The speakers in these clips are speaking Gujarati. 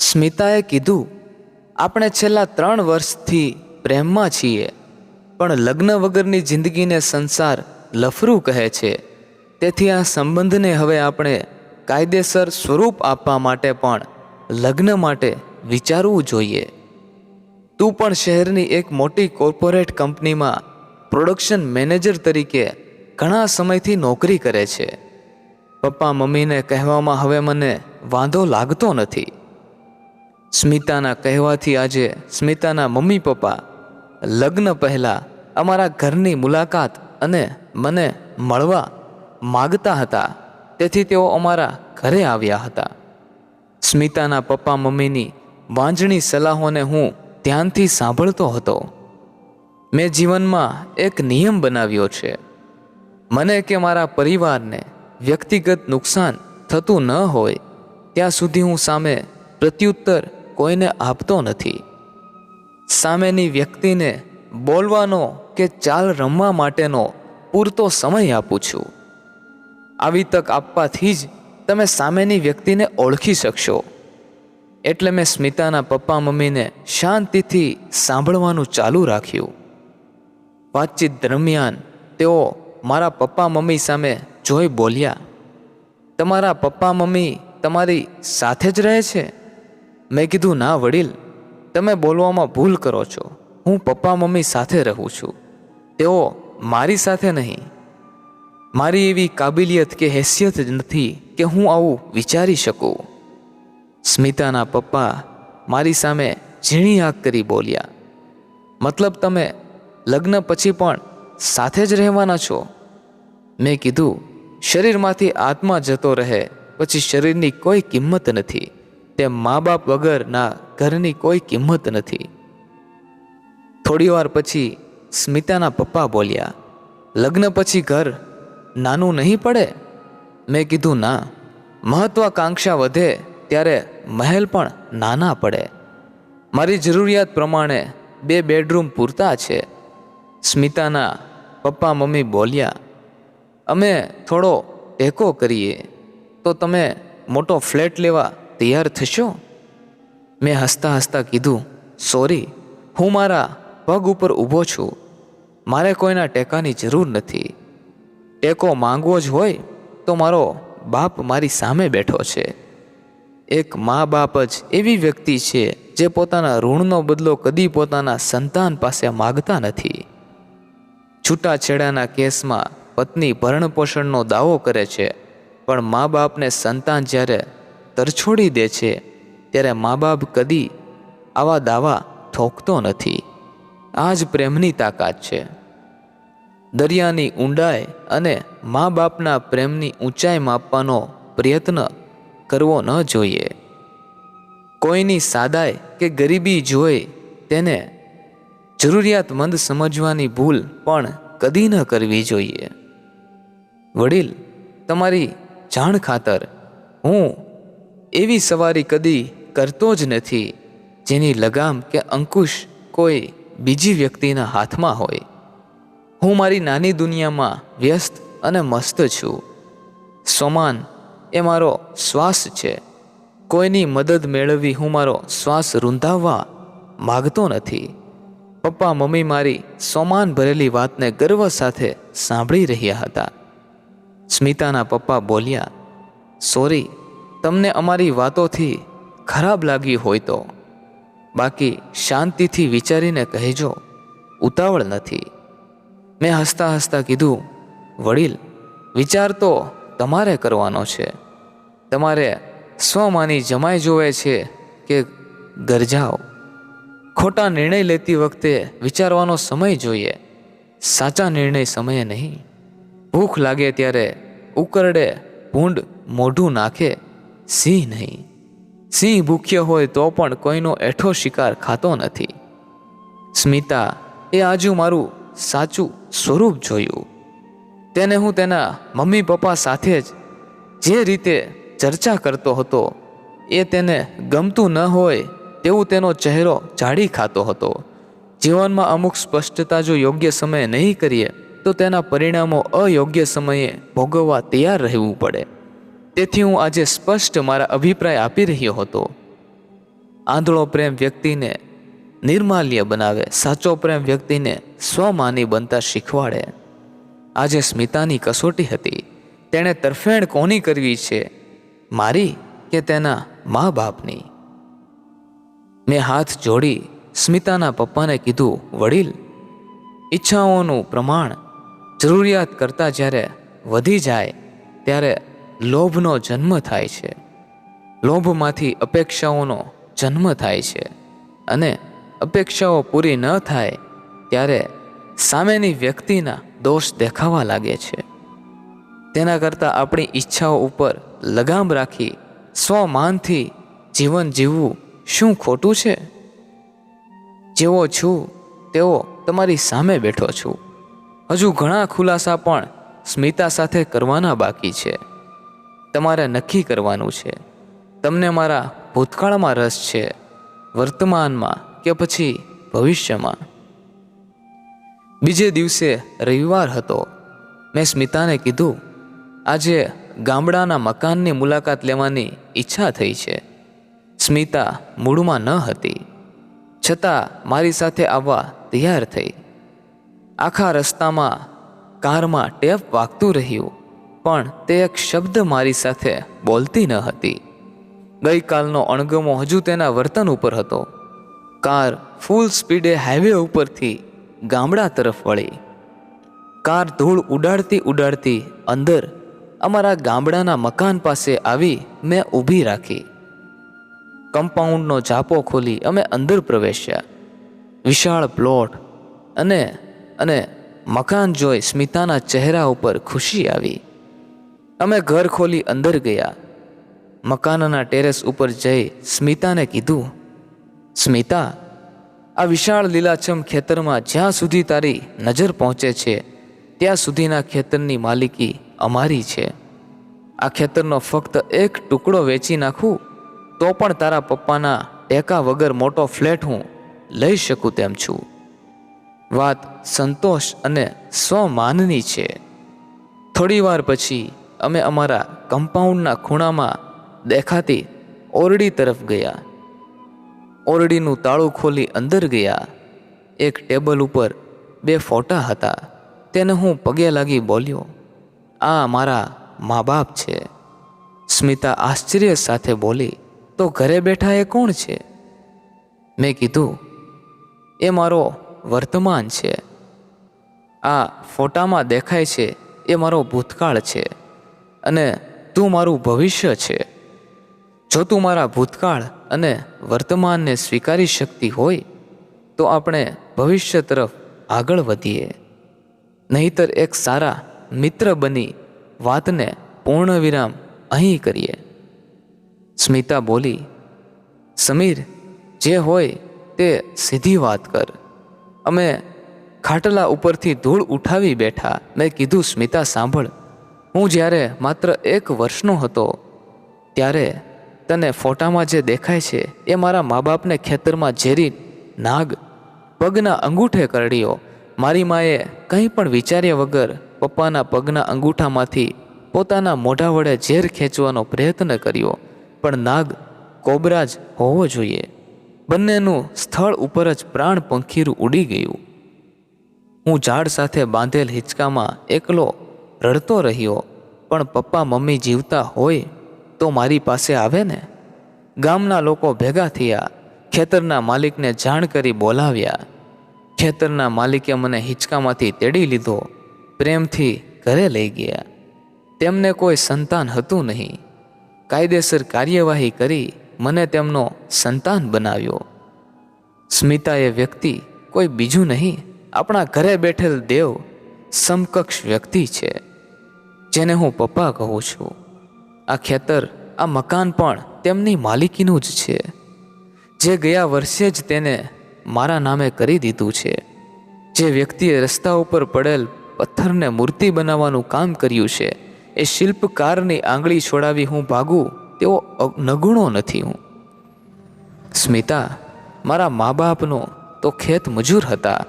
સ્મિતાએ કીધું, આપણે છેલ્લા ત્રણ વર્ષથી પ્રેમમાં છીએ, પણ લગ્ન વગરની જિંદગીને સંસાર લફરું કહે છે. તેથી આ સંબંધને હવે આપણે કાયદેસર સ્વરૂપ આપવા માટે પણ લગ્ન માટે વિચારવું જોઈએ. તું પણ શહેરની એક મોટી કોર્પોરેટ કંપનીમાં પ્રોડક્શન મેનેજર તરીકે ઘણા સમયથી નોકરી કરે છે. પપ્પા મમ્મીને કહેવામાં હવે મને વાંધો લાગતો નથી. સ્મિતાના કહેવાથી આજે સ્મિતાના મમ્મી પપ્પા લગ્ન પહેલાં અમારા ઘરની મુલાકાત અને મને મળવા માગતા હતા. તેથી તેઓ અમારા ઘરે આવ્યા હતા. સ્મિતાના પપ્પા મમ્મીની વાંજણી સલાહોને હું ધ્યાનથી સાંભળતો હતો. મેં જીવનમાં એક નિયમ બનાવ્યો છે. મને કે મારા પરિવારને વ્યક્તિગત નુકસાન થતું ન હોય, ત્યાં સુધી હું સામે પ્રત્યુત્તર કોઈને આપતો નથી. સામેની વ્યક્તિને બોલવાનો કે ચાલ રમવા માટેનો પૂરતો સમય આપું છું. આવી તક આપવાથી જ તમે સામેની વ્યક્તિને ઓળખી શકશો. એટલે મેં સ્મિતાના પપ્પા મમ્મીને શાંતિથી સાંભળવાનું ચાલુ રાખ્યું. વાતચીત દરમિયાન તેઓ મારા પપ્પા મમ્મી સામે જોઈ બોલ્યા, તમારા પપ્પા મમ્મી તમારી સાથે જ રહે છે? મેં કીધું, ના વડીલ, તમે બોલવામાં ભૂલ કરો છો. હું પપ્પા મમ્મી સાથે રહું છું. તેઓ મારી સાથે નહીં. મારી એવી કાબિલિયત કે હેસિયત જ નથી કે હું આવું વિચારી શકું. સ્મિતાના પપ્પા મારી સામે ઝીણી આંખ કરી બોલ્યા, મતલબ તમે લગ્ન પછી પણ સાથે જ રહેવાના છો? મેં કીધું, શરીરમાંથી આત્મા જતો રહે, પછી શરીરની કોઈ કિંમત નથી. તે મા બાપ વગરના ઘરની કોઈ કિંમત નથી. થોડી વાર પછી સ્મિતાના પપ્પા બોલ્યા, લગ્ન પછી ઘર નાનું નહીં પડે? મેં કીધું, ના. મહત્વાકાંક્ષા વધે ત્યારે મહેલ પણ નાના પડે. મારી જરૂરિયાત પ્રમાણે બે બેડરૂમ પૂરતા છે. સ્મિતાના પપ્પા મમ્મી બોલ્યા, અમે થોડો ટેકો કરીએ તો તમે મોટો ફ્લેટ લેવા તૈયાર થશો? મેં હસતા હસતા કીધું, સોરી, હું મારા પગ ઉપર ઊભો છું. મારે કોઈના ટેકાની જરૂર નથી. ટેકો માંગવો જ હોય તો મારો બાપ મારી સામે બેઠો છે. એક મા બાપ જ એવી વ્યક્તિ છે જે પોતાના ઋણનો બદલો કદી પોતાના સંતાન પાસે માગતા નથી. છૂટાછેડાના કેસમાં પત્ની ભરણપોષણનો દાવો કરે છે, પણ મા બાપને સંતાન જ્યારે તરછોડી દે છે, ત્યારે મા બાપ કદી આવા દાવા ઠોકતો નથી. આ જ પ્રેમની તાકાત છે. દરિયાની ઊંડાઈ અને મા બાપના પ્રેમની ઊંચાઈ માપવાનો પ્રયત્ન કરવો ન જોઈએ. કોઈની સાદાઈ કે ગરીબી જોઈ તેને જરૂરિયાતમંદ સમજવાની ભૂલ પણ કદી ન કરવી જોઈએ. વડીલ, તમારી જાણ ખાતર હું એવી સવારી કદી કરતો જ નથી, જેની લગામ કે અંકુશ કોઈ બીજી વ્યક્તિના હાથમાં હોય. હું મારી નાની દુનિયામાં વ્યસ્ત અને મસ્ત છું. સોમાન, એ મારો શ્વાસ છે. કોઈની મદદ મેળવવી હું મારો શ્વાસ રૂંધાવવા માગતો નથી. પપ્પા, મમ્મી મારી સોમાન ભરેલી વાતને ગર્વ સાથે સાંભળી રહ્યા હતા. સ્મિતાના પપ્પા બોલ્યા, સોરી તમને અમારી વાતોથી ખરાબ લાગી હોય તો, બાકી શાંતિથી વિચારીને કહેજો, ઉતાવળ નથી. મેં હસતા હસતા કીધું, વડીલ, વિચાર તો તમારે કરવાનો છે. તમારે સ્વમાની જમાઈ જોવે છે કે ગરજાઓ. ખોટા નિર્ણય લેતી વખતે વિચારવાનો સમય જોઈએ. સાચા નિર્ણય સમયે નહીં. ભૂખ લાગે ત્યારે ઉકરડે ભૂંડ મોઢું નાખે. સિંહ નહીં. સિંહ ભૂખ્યો હોય તો પણ કોઈનો એઠો શિકાર ખાતો નથી. સ્મિતા, એ આજુ મારું સાચું સ્વરૂપ જોયું. તેને હું તેના મમ્મી પપ્પા સાથે જ જે રીતે ચર્ચા કરતો હતો, એ તેને ગમતું ન હોય તેવું તેનો ચહેરો જાડી ખાતો હતો. જીવનમાં અમુક સ્પષ્ટતા જો યોગ્ય સમયે નહીં કરીએ, તો તેના પરિણામો અયોગ્ય સમયે ભોગવવા તૈયાર રહેવું પડે. તેથી હું આજે સ્પષ્ટ મારા અભિપ્રાય આપી રહ્યો હતો. આંધળો પ્રેમ વ્યક્તિને નિર્માલ્ય બનાવે, સાચો પ્રેમ વ્યક્તિને સ્વમાની બનતા શીખવાડે. આજે સ્મિતાની કસોટી હતી. તેણે તરફેણ કોની કરવી છે? મારી કે તેના મા બાપની મેં હાથ જોડી સ્મિતાના પપ્પાને કીધું, વડીલ, ઈચ્છાઓનું પ્રમાણ જરૂરિયાત કરતાં જ્યારે વધી જાય, ત્યારે લોભનો જન્મ થાય છે. લોભમાંથી અપેક્ષાઓનો જન્મ થાય છે અને અપેક્ષાઓ પૂરી ન થાય ત્યારે સામેની વ્યક્તિના દોષ દેખાવા લાગે છે. તેના કરતાં આપણી ઈચ્છાઓ ઉપર લગામ રાખી સ્વમાનથી જીવન જીવવું શું ખોટું છે? જેવો છું, તેવો તમારી સામે બેઠો છું. હજુ ઘણા ખુલાસા પણ સ્મિતા સાથે કરવાના બાકી છે. તમારે નક્કી કરવાનું છે. તમને મારા ભૂતકાળમાં રસ છે, વર્તમાનમાં કે પછી ભવિષ્યમાં? બીજે દિવસે રવિવાર હતો. મેં સ્મિતાને કીધું, આજે ગામડાના મકાનની મુલાકાત લેવાની ઈચ્છા થઈ છે. સ્મિતા મૂળમાં ન હતી. છતાં મારી સાથે આવવા તૈયાર થઈ. આખા રસ્તામાં કારમાં ટેપ વાગતું રહ્યું. પણ તે એક શબ્દ મારી સાથે બોલતી ન હતી. ગઈકાલનો અણગમો હજુ તેના વર્તન ઉપર હતો. કાર ફૂલ સ્પીડે હાઈવે ઉપરથી ગામડા તરફ વળી. કાર ધૂળ ઉડાડતી ઉડાડતી અંદર અમારા ગામડાના મકાન પાસે આવી મેં ઊભી રાખી. કમ્પાઉન્ડનો ઝાપો ખોલી અમે અંદર પ્રવેશ્યા. વિશાળ પ્લોટ અને અને મકાન જોઈ સ્મિતાના ચહેરા ઉપર ખુશી આવી. અમે ઘર ખોલી અંદર ગયા. મકાનના ટેરેસ ઉપર જઈ સ્મિતાને કીધું, સ્મિતા, આ વિશાળ લીલાછમ ખેતરમાં જ્યાં સુધી તારી નજર પહોંચે છે, ત્યાં સુધીના ખેતરની માલિકી અમારી છે. આ ખેતરનો ફક્ત એક ટુકડો વેચી નાખું, તો પણ તારા પપ્પાના ટેકા વગર મોટો ફ્લેટ હું લઈ શકું તેમ છું. વાત સંતોષ અને સ્વમાનની છે. થોડી વાર પછી અમે અમારા કમ્પાઉન્ડના ખૂણામાં દેખાતી ઓરડી તરફ ગયા. ઓરડીનું તાળું ખોલી અંદર ગયા. એક ટેબલ ઉપર બે ફોટા હતા. તેને હું પગે લાગી બોલ્યો, આ મારા મા બાપ છે. સ્મિતા આશ્ચર્ય સાથે બોલી, તો ઘરે બેઠા એ કોણ છે? મેં કીધું, એ મારો વર્તમાન છે. આ ફોટામાં દેખાય છે એ મારો ભૂતકાળ છે. અને તું મારું ભવિષ્ય છે. જો તું મારા ભૂતકાળ અને વર્તમાનને સ્વીકારી શકતી હોય, તો આપણે ભવિષ્ય તરફ આગળ વધીએ. નહીતર એક સારા મિત્ર બની વાતને પૂર્ણ વિરામ અહીં કરીએ. સ્મિતા બોલી, સમીર, જે હોય તે સીધી વાત કર. અમે ખાટલા ઉપરથી ધૂળ ઉઠાવી બેઠા. મેં કીધું, સ્મિતા, સાંભળ. હું જ્યારે માત્ર એક વર્ષનો હતો, ત્યારે તને ફોટામાં જે દેખાય છે એ મારા મા બાપને ખેતરમાં ઝેરી નાગ પગના અંગૂઠે કરડ્યો. મારી માએ કંઈ પણ વિચાર્યા વગર પપ્પાના પગના અંગૂઠામાંથી પોતાના મોઢા વડે ઝેર ખેંચવાનો પ્રયત્ન કર્યો, પણ નાગ કોબરા જ હોવો જોઈએ. બંનેનું સ્થળ ઉપર જ પ્રાણ પંખીરું ઉડી ગયું. હું ઝાડ સાથે બાંધેલ હિંચકામાં એકલો રડતો રહ્યો, પણ પપ્પા મમ્મી જીવતા હોય તો મારી પાસે આવે ને? ગામના લોકો ભેગા થયા, ખેતરના માલિકને જાણ કરી બોલાવ્યા. ખેતરના માલિકે મને હિંચકામાંથી તેડી લીધો, પ્રેમથી ઘરે લઈ ગયા. તેમને કોઈ સંતાન હતું નહીં. કાયદેસર કાર્યવાહી કરી મને તેમનો સંતાન બનાવ્યો. સ્મિતા એ વ્યક્તિ કોઈ બીજું નહીં, આપણા ઘરે બેઠેલ દેવ સમકક્ષ વ્યક્તિ છે. જેને હું પપ્પા કહું છું. આ ખેતર, આ મકાન પણ તેમની માલિકીનું જ છે. જે ગયા વર્ષે જ તેને મારા નામે કરી દીધું છે. જે વ્યક્તિએ રસ્તા ઉપર પડેલ પથ્થરને મૂર્તિ બનાવવાનું કામ કર્યું છે, એ શિલ્પકારની આંગળી છોડાવી હું ભાગું, તેવો નગુણો નથી હું. સ્મિતા, મારા મા બાપનો તો ખેત મજૂર હતા.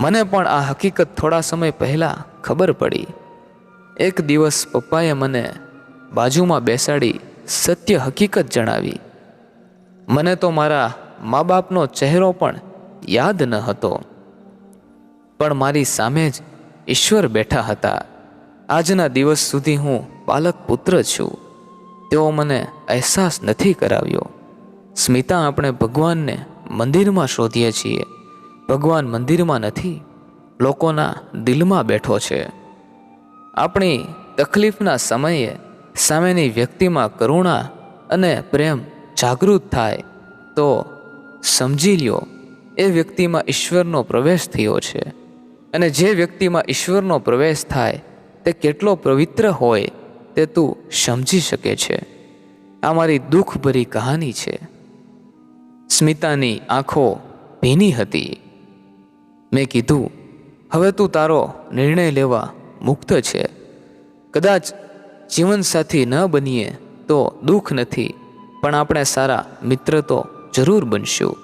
મને પણ આ હકીકત થોડા સમય પહેલાં ખબર પડી. એક દિવસ પપ્પાએ મને બાજુમાં બેસાડી સત્ય હકીકત જણાવી. મને તો મારા મા બાપનો ચહેરો પણ યાદ ન હતો. પણ મારી સામે જ ઈશ્વર બેઠા હતા. આજના દિવસ સુધી હું બાલક પુત્ર છું. તેઓ મને અહેસાસ નથી કરાવ્યો. સ્મિતા આપણે ભગવાનને મંદિરમાં શોધીએ છીએ. ભગવાન મંદિરમાં નથી, લોકોના દિલમાં બેઠો છે. આપણી તકલીફના સમયે સામેની વ્યક્તિમાં કરુણા અને પ્રેમ જાગૃત થાય, તો સમજી લ્યો, એ વ્યક્તિમાં ઈશ્વરનો પ્રવેશ થયો છે. અને જે વ્યક્તિમાં ઈશ્વરનો પ્રવેશ થાય, તે કેટલો પવિત્ર હોય, તે તું સમજી શકે છે. આ મારી દુઃખભરી કહાની છે. સ્મિતાની આંખો ભીની હતી. મેં કીધું, હવે તું તારો નિર્ણય લેવા મુક્ત છે. કદાચ જીવનસાથી ન બનીએ તો દુઃખ નથી, પણ આપણે સારા મિત્ર તો જરૂર બનશું.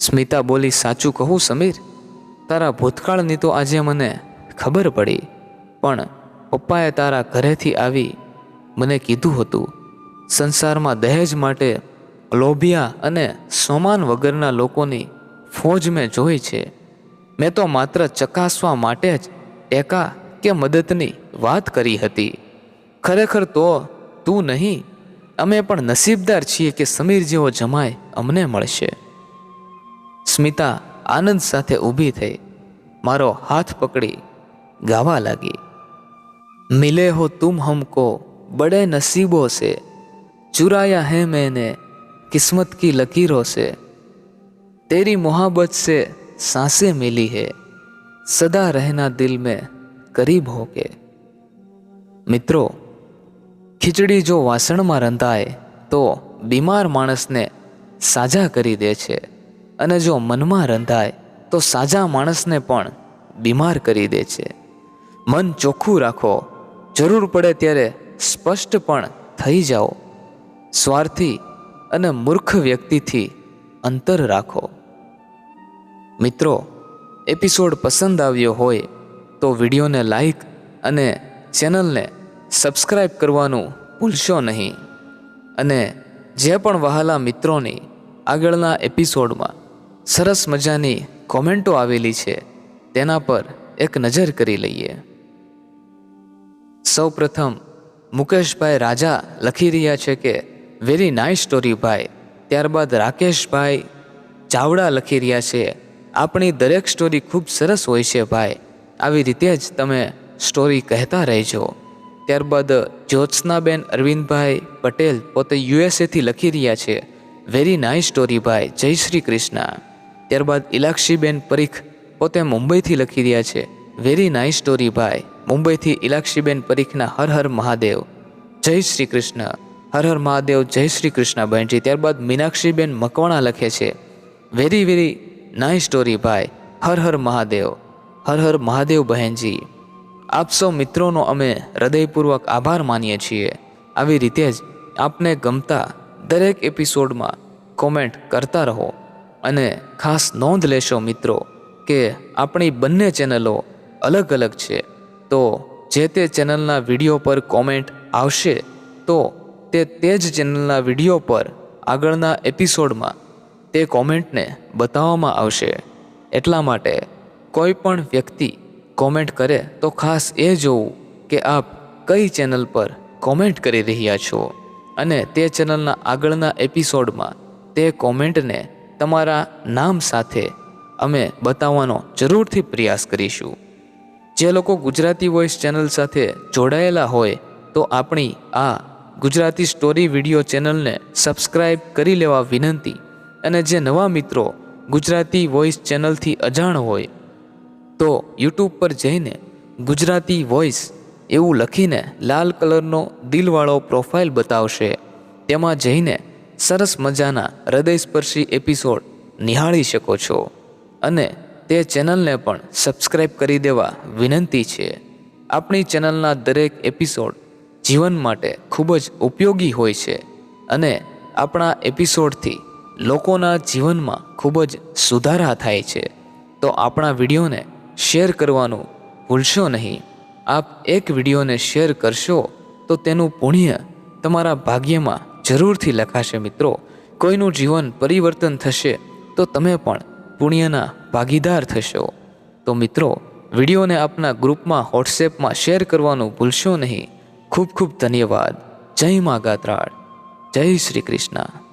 સ્મિતા બોલી, સાચું કહું સમીર? તારા ભૂતકાળની તો આજે મને ખબર પડી, પણ પપ્પાએ તારા ઘરેથી આવી મને કીધું હતું. સંસારમાં દહેજ માટે લોભિયા અને સોમાન વગરના લોકોની ફોજ મેં જોઈ છે. મેં તો માત્ર ચકાસવા માટે જ ટેકા કે મદદની વાત કરી હતી ખરેખર તો તું નહીં અમે પણ નસીબદાર છીએ કે સમીર જેવો જમાય અમને મળશે સ્મિતા આનંદ સાથે ઊભી થઈ મારો હાથ પકડી ગાવા લાગી મિલે હો તુમ હમકો બડે નસીબો से चुराया है मैंने किस्मत की लकीरों से तेरी मोहब्बत से सांसें मिली है सदा रहना दिल में કરીબ હો કે? મિત્રો, ખીચડી જો વાસણમાં રંધાય, તો બીમાર માણસને સાજા કરી દે છે. અને જો મનમાં રંધાય, તો સાજા માણસને પણ બીમાર કરી દે છે. મન ચોખ્ખું રાખો. જરૂર પડે ત્યારે સ્પષ્ટ પણ થઈ જાઓ. સ્વાર્થી અને મૂર્ખ વ્યક્તિથી અંતર રાખો. મિત્રો, એપિસોડ પસંદ આવ્યો હોય તો વિડીયોને લાઈક અને ચેનલને સબસ્ક્રાઈબ કરવાનું ભૂલશો નહીં. અને જે પણ વહાલા મિત્રોની આગળના એપિસોડમાં સરસ મજાની કોમેન્ટો આવેલી છે, તેના પર એક નજર કરી લઈએ. સૌપ્રથમ, મુકેશભાઈ રાજા લખી રહ્યા છે કે વેરી નાઇસ સ્ટોરી ભાઈ. ત્યારબાદ રાકેશભાઈ ચાવડા લખી રહ્યા છે, આપણી દરેક સ્ટોરી ખૂબ સરસ હોય છે ભાઈ. આવી રીતે જ તમે સ્ટોરી કહેતા રહેજો. ત્યારબાદ જ્યોત્સનાબેન અરવિંદભાઈ પટેલ પોતે યુએસએથી લખી રહ્યા છે. વેરી નાઇસ સ્ટોરી ભાઈ. જય શ્રી કૃષ્ણ. ત્યારબાદ ઇલાક્ષીબેન પરીખ પોતે મુંબઈથી લખી રહ્યા છે. વેરી નાઇસ સ્ટોરી ભાઈ. મુંબઈથી ઇલાક્ષીબેન પરીખના હર હર મહાદેવ. જય શ્રી કૃષ્ણ. હર હર મહાદેવ, જય શ્રી કૃષ્ણ બહેનજી. ત્યારબાદ મીનાક્ષીબેન મકવાણા લખે છે. વેરી વેરી નાઇસ સ્ટોરી ભાઈ. હર હર મહાદેવ. હર હર મહાદેવ બહેનજી. આપ સૌ મિત્રોનો અમે હૃદયપૂર્વક આભાર માનીએ છીએ. આવી રીતે જ આપને ગમતા દરેક એપિસોડમાં કોમેન્ટ કરતા રહો અને ખાસ નોંધ લેશો મિત્રો કે આપણી બંને ચેનલો અલગ અલગ છે. તો જે તે ચેનલના વીડિયો પર કોમેન્ટ આવશે, તો તે તે જ ચેનલના વીડિયો પર આગળના એપિસોડમાં તે કોમેન્ટને બતાવવામાં આવશે. એટલા માટે કોઈ પણ વ્યક્તિ કોમેન્ટ કરે તો ખાસ એ જોવું કે આપ કઈ ચેનલ પર કોમેન્ટ કરી રહ્યા છો? અને તે ચેનલના આગળના એપિસોડમાં તે કોમેન્ટને તમારા નામ સાથે અમે બતાવવાનો જરૂરથી પ્રયાસ કરીશું. જે લોકો ગુજરાતી વોઇસ ચેનલ સાથે જોડાયેલા હોય તો આપણી આ ગુજરાતી સ્ટોરી વીડિયો ચેનલને સબસ્ક્રાઇબ કરી લેવા વિનંતી. અને જે નવા મિત્રો ગુજરાતી વોઇસ ચેનલથી અજાણ હોય યુટ્યુબ પર જઈને ગુજરાતી વોઇસ એવું લખીને લાલ કલરનો દિલવાળો પ્રોફાઇલ બતાવશે. તેમાં જઈને સરસ મજાના હૃદયસ્પર્શી એપિસોડ નિહાળી શકો છો. અને તે ચેનલને પણ સબસ્ક્રાઈબ કરી દેવા વિનંતી છે. આપણી ચેનલના દરેક એપિસોડ જીવન માટે ખૂબ જ ઉપયોગી હોય છે અને આપણા એપિસોડથી લોકોના જીવનમાં ખૂબ જ સુધારા થાય છે. તો આપણા વિડીયોને શેર કરવાનું ભૂલશો નહીં. આપ એક વિડીયોને શેર કરશો તો તેનું પુણ્ય તમારા ભાગ્યમાં જરૂરથી લખાશે મિત્રો. કોઈનું જીવન પરિવર્તન થશે તો તમે પણ પુણ્યના ભાગીદાર થશો. તો મિત્રો, વિડીયોને આપના ગ્રુપમાં, વોટ્સએપમાં શેર કરવાનું ભૂલશો નહીં. ખૂબ ખૂબ ધન્યવાદ. જય મા ગાત્રાળ. જય શ્રી કૃષ્ણ.